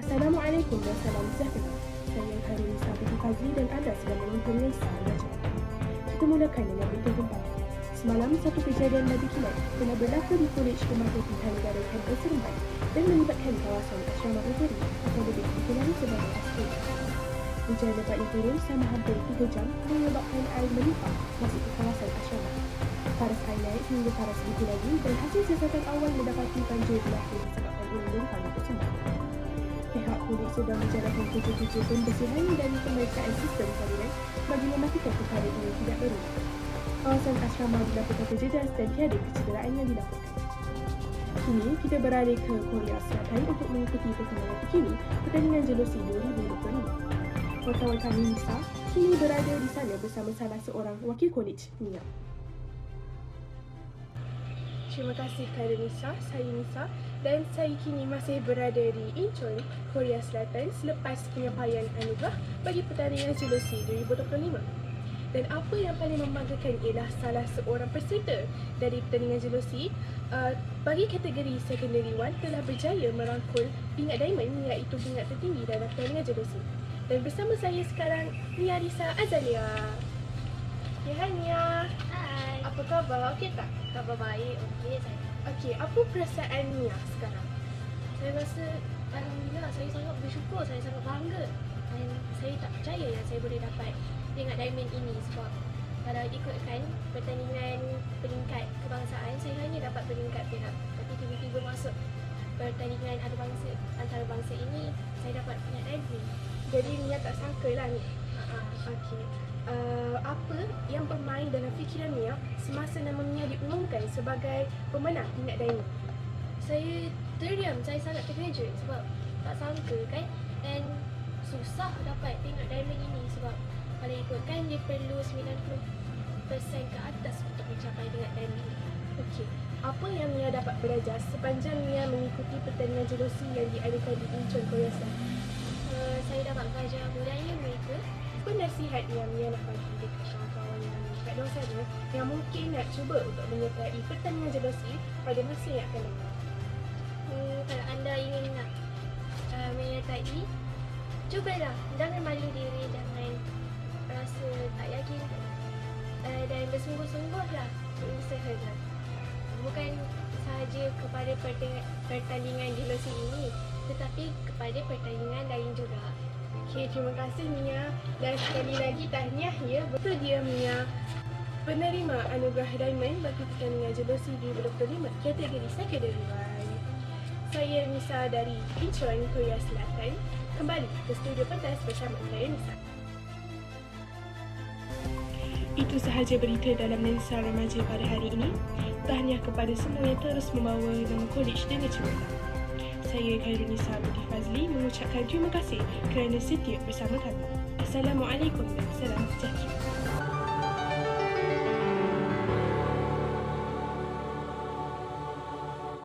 Assalamualaikum dan salam sejahtera. Saya Khairul Nisa binti Fazli dan anda sedang menonton Nisa Belajar. Kita mulakan dengan berita gempa. Semalam, satu kejadian Nabi Kilat telah berlaku di Kolej Pemangku Pilihan Negara Kampus Seremban dan melibatkan kawasan asrama Bukuri atau lebih dikenali sebagai Astrid. Hujan yang turun selama hampir 3 jam menyebabkan air melimpah masuk ke kawasan asrama. Paras air naik hingga paras lebih lagi dan hasil siasatan awal mendapati banjir berakhir disebabkan polis sedang menjalankan kerja-kerja pembersihan dan pemeriksaan sistem salinan bagi memastikan perkara ini tidak berulang. Kawasan asrama dilakukan terjejas dan tiada kecederaan yang dilakukan. Kini, kita beralih ke Korea Selatan untuk mengikuti perkembangan terkini pertandingan jelusi 2025. Wartawan kami Nisa kini berada di sana bersama salah seorang wakil kolej Mia. Terima kasih kepada Nisa, saya Nisa dan saya kini masih berada di Incheon, Korea Selatan selepas penyampaian anugerah bagi pertandingan jelusi 2025. Dan apa yang paling membanggakan ialah salah seorang peserta dari pertandingan jelusi uh, bagi kategori secondary one telah berjaya merangkul pingat diamond iaitu pingat tertinggi dalam pertandingan jelusi. Dan bersama saya sekarang Nia Risa Azalia. Ya, hai Nia. Apa khabar? Okey tak? Khabar baik, okey saya. Okey, apa perasaan Nia sekarang? Saya rasa Alhamdulillah saya sangat bersyukur, saya sangat bangga dan saya tak percaya yang saya boleh dapat pingat diamond ini sebab kalau ikutkan pertandingan peringkat kebangsaan saya hanya dapat peringkat perak tapi tiba-tiba masuk pertandingan antarabangsa antarabangsa ini saya dapat pingat diamond. Jadi Nia tak sangka lah ni. Uh-huh. Okey. Uh, apa yang bermain dalam fikiran Nia semasa nama Nia diumumkan sebagai pemenang pingat diamond? Saya terdiam, saya sangat terkejut sebab tak sangka kan dan susah dapat pingat diamond ini sebab kalau ikutkan dia perlu 90% ke atas untuk mencapai pingat diamond ini. Okey. Apa yang Nia dapat belajar sepanjang Nia mengikuti pertandingan jelusi yang diadakan di Incheon, Korea Selatan? Uh, saya dapat belajar budaya mereka Apa nasihat yang Nia nak bagi dekat kawan-kawan yang dekat luar sana yang mungkin nak cuba untuk menyertai pertandingan jelusi pada masa yang akan datang? hmm, kalau anda ingin nak uh, menyertai cubalah. Jangan malu diri jangan rasa tak yakin uh, dan bersungguh-sungguhlah berusahalah bukan sahaja kepada pertandingan, jelusi ini tetapi kepada pertandingan lain juga Okey, terima kasih Mia dan sekali lagi tahniah ya. Betul dia Mia penerima anugerah Diamond bagi pertandingan jelusi 2025 kategori secondary one. Saya Nisa dari Incheon, Korea Selatan kembali ke studio pentas bersama saya Nisa. Itu sahaja berita dalam Lensa Remaja pada hari ini. Tahniah kepada semua yang terus membawa nama kolej dengan cemerlang. Saya Khairul Nisa binti Fazli mengucapkan terima kasih kerana setia bersama kami. Assalamualaikum dan salam sejahtera.